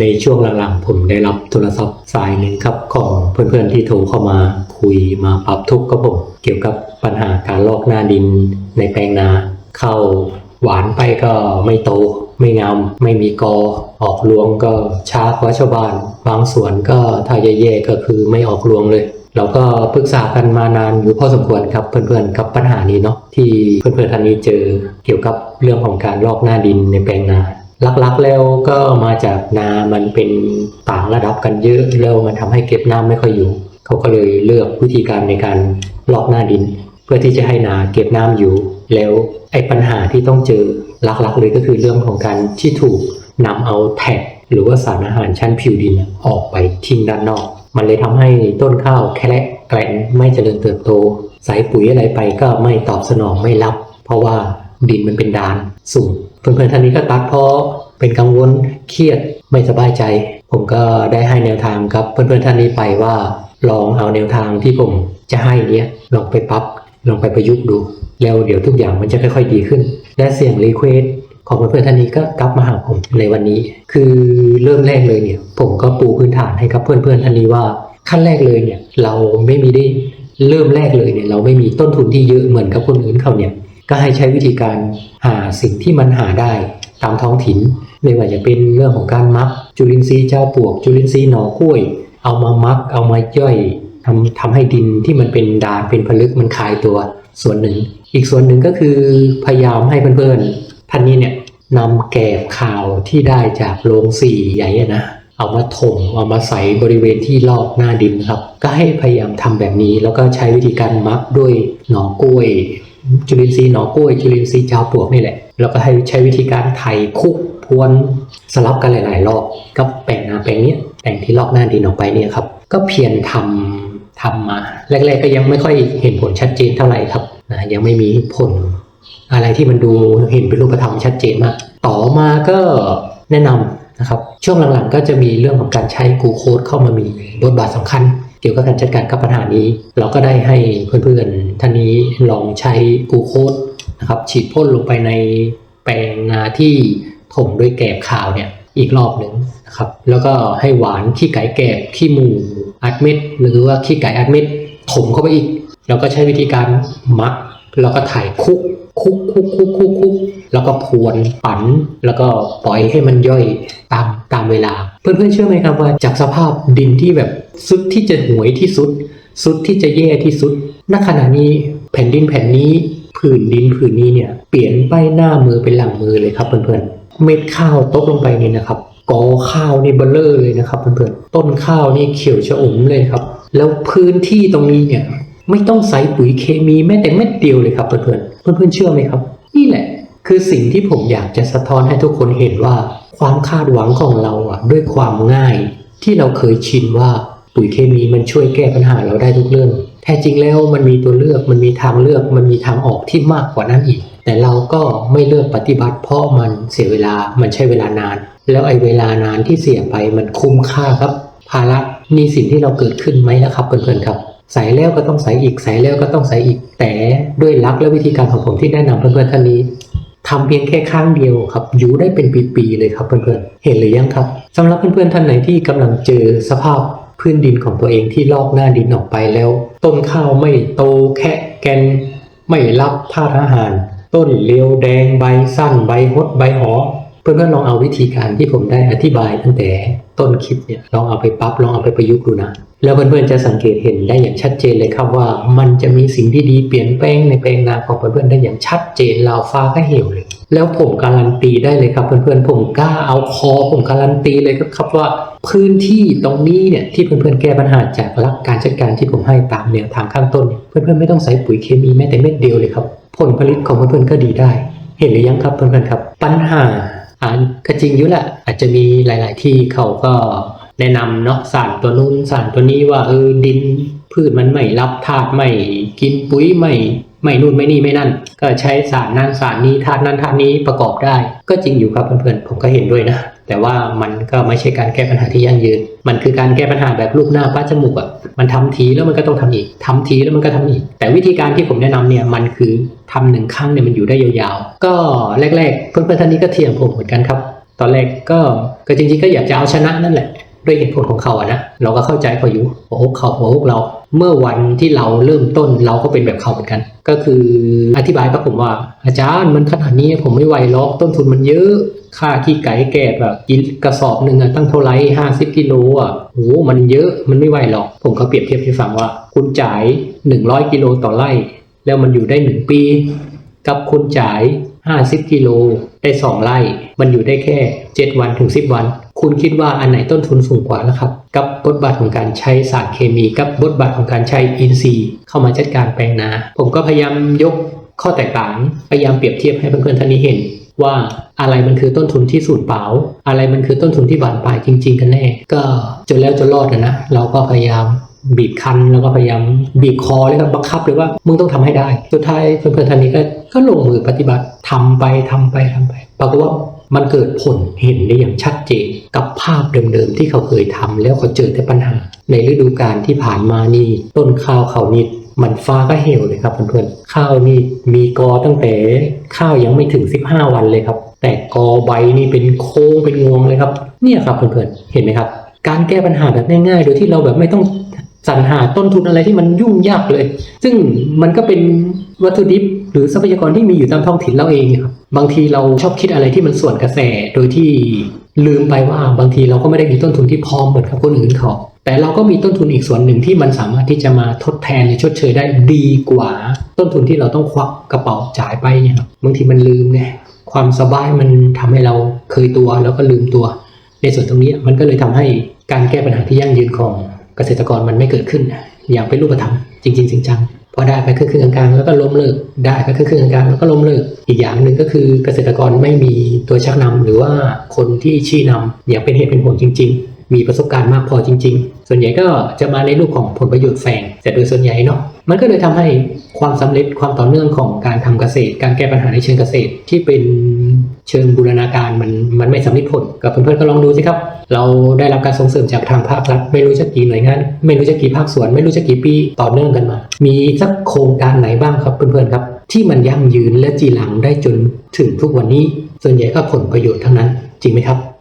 ในช่วงหลังๆ ผมได้รับโทรศัพท์สายหนึ่งครับของเพื่อนๆที่โทรเข้ามาคุยมาปรับทุกข์กับผม เกี่ยวกับปัญหาการลอกหน้าดินในแปลงนาเข้าหวานไปก็ไม่โต ไม่งามไม่มีกอ ออกรวงก็ช้ากว่าชาวบ้าน บางส่วนก็ถ้าแย่ๆก็คือไม่ออกรวงเลยเราก็ปรึกษากันมานานอยู่พอสมควรครับเพื่อนๆกับปัญหานี้เนาะที่เพื่อนๆท่านนี้เจอเกี่ยวกับเรื่องของการลอกหน้าดินในแปลงนา หลักๆแล้วก็มาจากนามันเป็นต่างระดับกันเยอะแล้วมันทำให้เก็บน้ำไม่ค่อยอยู่ เขาก็เลยเลือกวิธีการในการลอกหน้าดิน เพื่อที่จะให้นาเก็บน้ำอยู่ แล้วไอ้ปัญหาที่ต้องเจอหลักๆเลยก็คือเรื่องของการที่ถูกนำเอาแท็กหรือว่าสารอาหารชั้นผิวดินออกไปทิ้งด้านนอก มันเลยทำให้ต้นข้าวแคละแกลนไม่เจริญเติบโตใส่ปุ๋ยอะไรไปก็ไม่ตอบสนองไม่รับ เพราะว่าดินมันเป็นดาน สูงเพื่อนๆท่านนี้ก็ตัดเพราะเป็นกังวลเครียดไม่สบายใจ ผมก็ได้ให้แนวทางกับเพื่อนๆท่านนี้ไปว่าลองเอาแนวทางที่ผมจะให้เนี้ยลองไปปรับลองไปประยุกต์ดู แล้วเดี๋ยวทุกอย่างมันจะค่อยๆดีขึ้น และเสียงรีเควสของเพื่อนๆท่านนี้ก็กลับมาหาผมในวันนี้ คือเริ่มแรกเลยเนี่ย ผมก็ปูพื้นฐานให้กับเพื่อนๆท่านนี้ว่าขั้นแรกเลยเนี่ยเราไม่มีได้เริ่มแรกเลยเนี่ยเราไม่มีต้นทุนที่เยอะเหมือนกับคนอื่นเขาเนี่ย ก็ให้ใช้วิธีการหาสิ่งที่มันหาได้ตามท้องถิ่น ไม่ว่าจะเป็นเรื่องของการมัก จุลินทรีย์เจ้าปวก จุลินทรีย์หน่อกล้วย เอามามัก เอามาย่อยทำทำให้ดินที่มันเป็นดานเป็นผลึกมันคลายตัวส่วนหนึ่ง อีกส่วนหนึ่งก็คือพยายามให้เพื่อนๆท่านนี้เนี่ยนำแกบข่าวที่ได้จากโรงสีใหญ่นะเอามาถมเอามาใส่บริเวณที่รอบหน้าดินครับ ก็ให้พยายามทำแบบนี้แล้วก็ใช้วิธีการมักด้วยหน่อกล้วย จุลินทรีย์หนอกล้วยจุลินทรีย์เจ้าปวกนี่แหละ แล้วก็ให้ใช้วิธีการไถคุกพวนสลับกันหลาย ๆ รอบกับแปลงนาแปลงเนี้ยแปลงที่ลอกหน้าดินออกไปเนี่ยครับ ก็เพียรทำทำมา แรก ๆ ก็ยังไม่ค่อยเห็นผลชัดเจนเท่าไหร่ครับนะยังไม่มีผลอะไรที่มันดูเห็นเป็นรูปธรรมชัดเจนมาก ต่อมาก็แนะนำนะครับ ช่วงหลังๆ ก็จะมีเรื่องของการใช้กูโคดเข้ามามีบทบาทสำคัญ เกี่ยวกับการจัดการกับปัญหานี้ เราก็ได้ให้เพื่อนๆท่านนี้ลองใช้กูโคดนะครับฉีดพ่นลงไปในแปลงนาที่ถมด้วยแกบขาวเนี่ยอีกรอบหนึ่งนะครับแล้วก็ให้หวานขี้ไก่แกบขี้หมูอัดเม็ดหรือว่าขี้ไก่อัดเม็ดถมเข้าไปอีก แล้วก็ใช้วิธีการมักแล้วก็ถ่ายคุกคุกคุกคุกคุกคุกแล้วก็พรวนปั่นแล้วก็ปล่อยให้มันย่อยตามตามเวลา เพื่อนๆเชื่อไหมครับว่าจากสภาพดินที่แบบสุดที่จะห่วยที่สุด สุดที่จะแย่ที่สุดณขณะนี้แผ่นดินแผ่นนี้ผืนดินผืนนี้เนี่ยเปลี่ยนไปหน้ามือเป็นหลังมือเลยครับเพื่อนๆเม็ดข้าวตกลงไปนี่นะครับกอข้าวนี่เบลเลอร์เลยนะครับเพื่อนๆต้นข้าวนี่เขียวชอุ่มเลยครับ แล้วพื้นที่ตรงนี้เนี่ยไม่ต้องใส่ปุ๋ยเคมีแม้แต่เม็ดเดียวเลยครับเพื่อนๆเพื่อนๆเชื่อไหมครับ นี่แหละ คือสิ่งที่ผมอยากจะสะท้อนให้ทุกคนเห็นว่า ความคาดหวังของเราอะด้วยความง่าย ที่เราเคยชินว่าปุ๋ยเคมีมันช่วยแก้ปัญหาเราได้ทุกเรื่อง แท้จริงแล้วมันมีตัวเลือกมันมีทางเลือกมันมีทางออกที่มากกว่านั้นอีก แต่เราก็ไม่เลือกปฏิบัติ เพราะมันเสียเวลามันใช้เวลานาน แล้วไอ้เวลานานที่เสียไปมันคุ้มค่าครับ ภาระนี่สิ่งที่เราเกิดขึ้นไหมนะครับเพื่อนๆครับใส่แล้วก็ต้องใส่อีกใส่แล้วก็ต้องใส่อีกแต่ด้วยลักและวิธีการของผมที่แนะนำเพื่อนๆท่านนี้ ทำเพียงแค่ครั้งเดียวครับอยู่ได้เป็นปีๆเลยครับเพื่อนๆเห็นหรือยังครับสำหรับเพื่อนๆท่านไหนที่กำลังเจอสภาพพื้นดินของตัวเองที่ลอกหน้าดินออกไปแล้ว ต้นข้าวไม่โตแค่แกน ไม่รับธาตุอาหาร ต้นเลียวแดงใบสั้นใบหดใบหอ เพื่อนๆลองเอาวิธีการที่ผมได้อธิบายตั้งแต่ต้นคลิปเนี่ยลองเอาไปปรับลองเอาไปประยุกต์ดูนะ แล้วเพื่อนๆจะสังเกตเห็นได้อย่างชัดเจนเลยครับว่า มันจะมีสิ่งที่ดีเปลี่ยนแปลงในแปลงนาของเพื่อนๆได้อย่างชัดเจนราวฟ้าก็เหวเลย แล้วผมการันตีได้เลยครับเพื่อนๆผมกล้าเอาคอผมการันตีเลยครับว่า พื้นที่ตรงนี้เนี่ยที่เพื่อนๆแก้ปัญหาจากหลักการจัดการที่ผมให้ตามแนวทางข้างต้นเนี่ยเพื่อนๆไม่ต้องใส่ปุ๋ยเคมีแม้แต่เม็ดเดียวเลยครับ ผลผลิตของเพื่อนๆก็ดีได้ เห็นหรือยังครับเพื่อนๆครับ ปัญหา อ่าก็จริงอยู่แหละอาจจะมีหลาย ๆ ที่เขาก็แนะนำเนาะสารตัวนู้นสารตัวนี้ว่าเออดินพืชมันไม่รับธาตุไม่กินปุ๋ยไม่ไม่นู่นไม่นี่ไม่นั่น ก็ใช้สารนั้นสารนี้ธาตุนั้นธาตุนี้ประกอบได้ ก็จริงอยู่ครับเพื่อนๆผมก็เห็นด้วยนะ แต่ว่ามันก็ไม่ใช่การแก้ปัญหาที่ยั่งยืน มันคือการแก้ปัญหาแบบลูกหน้าป้าจมูกอะ่ะ มันทำทีแล้วมันก็ต้องทำอีกทำทีแล้วมันก็ทำอีก แต่วิธีการที่ผมแนะนำเนี่ยมันคือทำหนึ่งครั้งเนี่ยมันอยู่ได้ยาวๆ ก็แรกๆ เพื่อนๆท่านนี้ก็เทียมผมเหมือนกันครับตตอนแรกก็ก็จริงๆก็อยากจะเอาชนะนั่นแหละด้วยเหตุผลของเขาอะนะเราก็เข้าใจเขาอยู่หัวอกเขาหัวอกเรา เมื่อวันที่เราเริ่มต้นเราก็เป็นแบบเขาเหมือนกัน ก็คืออธิบายกับผมว่า อาจารย์มันขนาดนี้ผมไม่ไหวหรอกต้นทุนมันเยอะ ค่าขี้ไก่แกะแบบกินกระสอบหนึ่งอะตั้งเท่าไรห้าสิบกิโลอะโอ้มันเยอะมันไม่ไหวหรอก ผมก็เปรียบเทียบให้ฟังว่า คุณจ่ายหนึ่งร้อยกิโลต่อไร่ แล้วมันอยู่ได้หนึ่งปี กับคุณจ่าย50กิโลได้2ไร่ มันอยู่ได้แค่7วันถึง10วัน คุณคิดว่าอันไหนต้นทุนสูงกว่าแล้วครับ กับบทบาทของการใช้สารเคมี กับบทบาทของการใช้อินทรีย์ เข้ามาจัดการแปลงนา ผมก็พยายามยกข้อแตกต่างพยายามเปรียบเทียบให้เพื่อนๆท่านนี้เห็น ว่าอะไรมันคือต้นทุนที่สูญเปล่า อะไรมันคือต้นทุนที่บานปลายจริง ๆ กันแน่ ก็จนแล้วจนรอดนะนะเราก็พยายามบีบคั้นแล้วก็พยายามบีบคอแล้วก็บังคับเลยว่ามึงต้องทำให้ได้ สุดท้ายเพื่อนๆท่านนี้ก็ก็ลงมือปฏิบัติทำไปทำไปทำไปปรากฏว่ามันเกิดผลเห็นได้อย่างชัดเจนกับภาพเดิมๆที่เขาเคยทำแล้วเขาเจอแต่ปัญหา ในฤดูกาลที่ผ่านมานี่ต้นข้าวเขานี่ มันฟ้าก็เหี่ยวเลยครับเพื่อนๆข้าวนี่มีกอตั้งแต่ข้าวยังไม่ถึง 15 วันเลยครับ แต่กอใบนี่เป็นโค้งเป็นงวงเลยครับ เนี่ยครับเพื่อนๆเห็นไหมครับ การแก้ปัญหาแบบง่ายๆ โดยที่เราแบบไม่ต้องสรรหาต้นทุนอะไรที่มันยุ่งยากเลย ซึ่งมันก็เป็นวัตถุดิบหรือทรัพยากรที่มีอยู่ตามท้องถิ่นเราเองครับ บางทีเราชอบคิดอะไรที่มันส่วนกระแส โดยที่ ลืมไปว่าบางทีเราก็ไม่ได้มีต้นทุนที่พร้อมเหมือนกับคนอื่นเขา แต่เราก็มีต้นทุนอีกส่วนหนึ่งที่มันสามารถที่จะมาทดแทนหรือชดเชยได้ดีกว่า ต้นทุนที่เราต้องควักกระเป๋าจ่ายไปเนี่ยครับบางทีมันลืมไงความสบายมันทำให้เราเคยตัวแล้วก็ลืมตัว ในส่วนตรงนี้มันก็เลยทำให้การแก้ปัญหาที่ยั่งยืนของเกษตรกรมันไม่เกิดขึ้น อย่างเป็นรูปธรรมจริง ๆ จริงจัง พอได้ไปครึ่งกลางแล้วก็ล้มเลิก ได้ไปครึ่งกลางแล้วก็ล้มเลิก อีกอย่างหนึ่งก็คือเกษตรกรไม่มีตัวชักนำหรือว่าคนที่ชี้นำอย่างเป็นเหตุเป็นผลจริง ๆ มีประสบการณ์มากพอจริง ๆ ส่วนใหญ่ก็จะมาในรูปของผลประโยชน์แฝงแต่โดยส่วนใหญ่เนาะ มันก็เลยทำให้ความสำเร็จความต่อเนื่องของการทำเกษตร การแก้ปัญหาในเชิงเกษตร ที่เป็นเชิงบูรณาการมันมันไม่สำเร็จผลกับเพื่อนๆก็ลองดูสิครับ เราได้รับการส่งเสริมจากทางภาครัฐไม่รู้จะกี่หน่วยงาน ไม่รู้จะกี่ภาคส่วน ไม่รู้จะกี่ปีต่อเนื่องกันมา มีสักโครงการไหนบ้างครับเพื่อนๆครับ ที่มันยั่งยืนและจีหลังได้จนถึงทุกวันนี้ ส่วนใหญ่ก็ผลประโยชน์ทั้งนั้น จริงไหมครับ